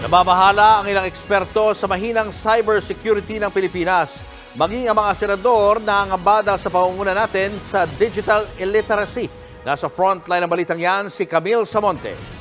Nababahala ang ilang eksperto sa mahinang cybersecurity ng Pilipinas. Maging ang mga senador na angabada sa pangunguna natin sa digital illiteracy. Nasa frontline ng balitang yan si Camille Samonte.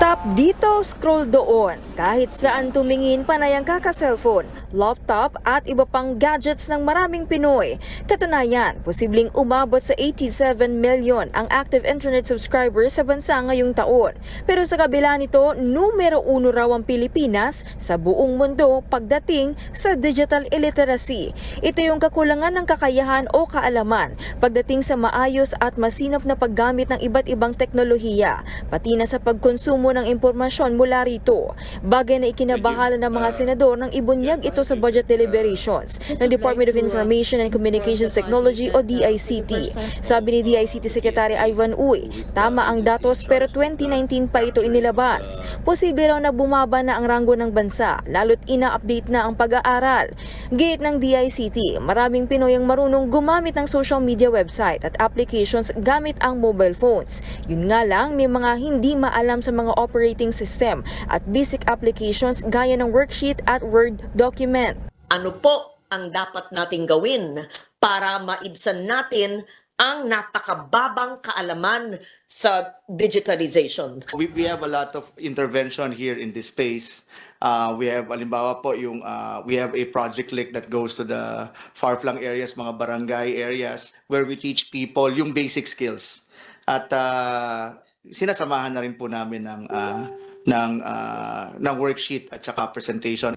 Tap dito, scroll doon. Kahit saan tumingin, panay ang kaka-cellphone, laptop at iba pang gadgets ng maraming Pinoy. Katunayan, posibleng umabot sa 87 million ang active internet subscribers sa bansa ngayong taon. Pero sa kabila nito, numero uno raw ang Pilipinas sa buong mundo pagdating sa digital illiteracy. Ito yung kakulangan ng kakayahan o kaalaman pagdating sa maayos at masinop na paggamit ng iba't ibang teknolohiya, pati na sa pagkonsumo ng impormasyon mula rito. Bagay na ikinabahala ng mga senador nang ibunyag ito sa budget deliberations ng Department of Information and Communications Technology o DICT. Sabi ni DICT Secretary Ivan Uy, tama ang datos pero 2019 pa ito inilabas. Posible raw na bumaba na ang ranggo ng bansa, lalo't ina-update na ang pag-aaral. Gate ng DICT, maraming Pinoy ang marunong gumamit ng social media website at applications gamit ang mobile phones. Yun nga lang, may mga hindi maalam sa mga operating system at basic applications gaya ng worksheet at Word document. ano po ang dapat nating gawin para maibsan natin ang napakababang kaalaman sa digitalization. We, we have a lot of intervention here in this space. Uh, we have, alimbawa po, yung, uh, we have a project link that goes to the far-flung areas, mga barangay areas, where we teach people yung basic skills. At uh, sinasamahan na rin po namin ng, uh, ng, uh, ng worksheet at saka presentation.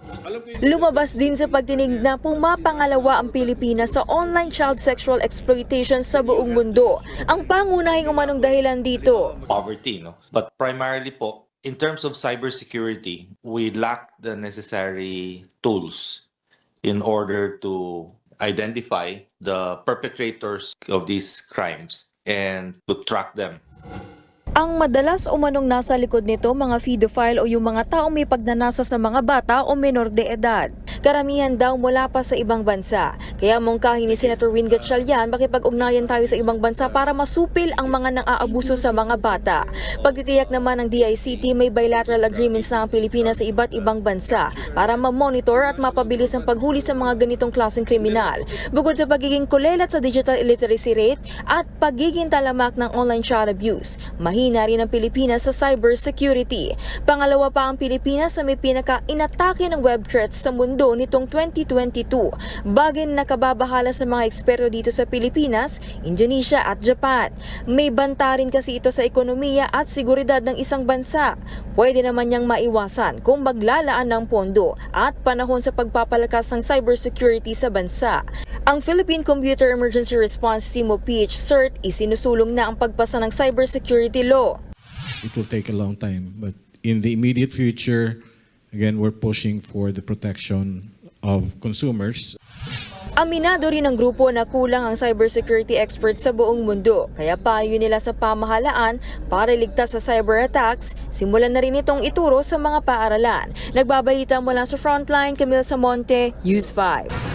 Lumabas din sa pagdinig na pumapangalawa ang Pilipinas sa online child sexual exploitation sa buong mundo. Ang pangunahing umanong dahilan dito, poverty, no? But primarily po, in terms of cybersecurity, we lack the necessary tools in order to identify the perpetrators of these crimes and to track them. Ang madalas umanong nasa likod nito mga pedophile o yung mga taong may pagnanasa sa mga bata o menor de edad. Karamihan daw mula pa sa ibang bansa. Kaya mungkahin ni Senator Win Gatchalian makipag-ugnayan tayo sa ibang bansa para masupil ang mga nang-aabuso sa mga bata. Pagtitiyak naman ng DICT may bilateral agreements na ang Pilipinas sa iba't ibang bansa para ma-monitor at mapabilis ang paghuli sa mga ganitong klaseng kriminal. Bukod sa pagiging kulelat sa digital illiteracy rate at pagiging talamak ng online child abuse, mahina rin ang Pilipinas sa cybersecurity. Pangalawa pa ang Pilipinas sa may pinaka-inatake ng web threats sa mundo nitong 2022. Bagay na nakababahala sa mga eksperto dito sa Pilipinas, Indonesia at Japan. May banta rin kasi ito sa ekonomiya at seguridad ng isang bansa. Pwede naman niyang maiwasan kung maglalaan ng pondo at panahon sa pagpapalakas ng cybersecurity sa bansa. Ang Philippine Computer Emergency Response Team o PH CERT isinusulong na ang pagpasa ng cybersecurity law. it will take a long time. But in the immediate future, again, we're pushing for the protection of consumers. Aminado rin ng grupo na kulang ang cybersecurity experts sa buong mundo, kaya payo nila sa pamahalaan para ligtas sa cyber attacks, simulan na rin itong ituro sa mga paaralan. Nagbabalita mula sa Frontline, Camille Samonte, News 5.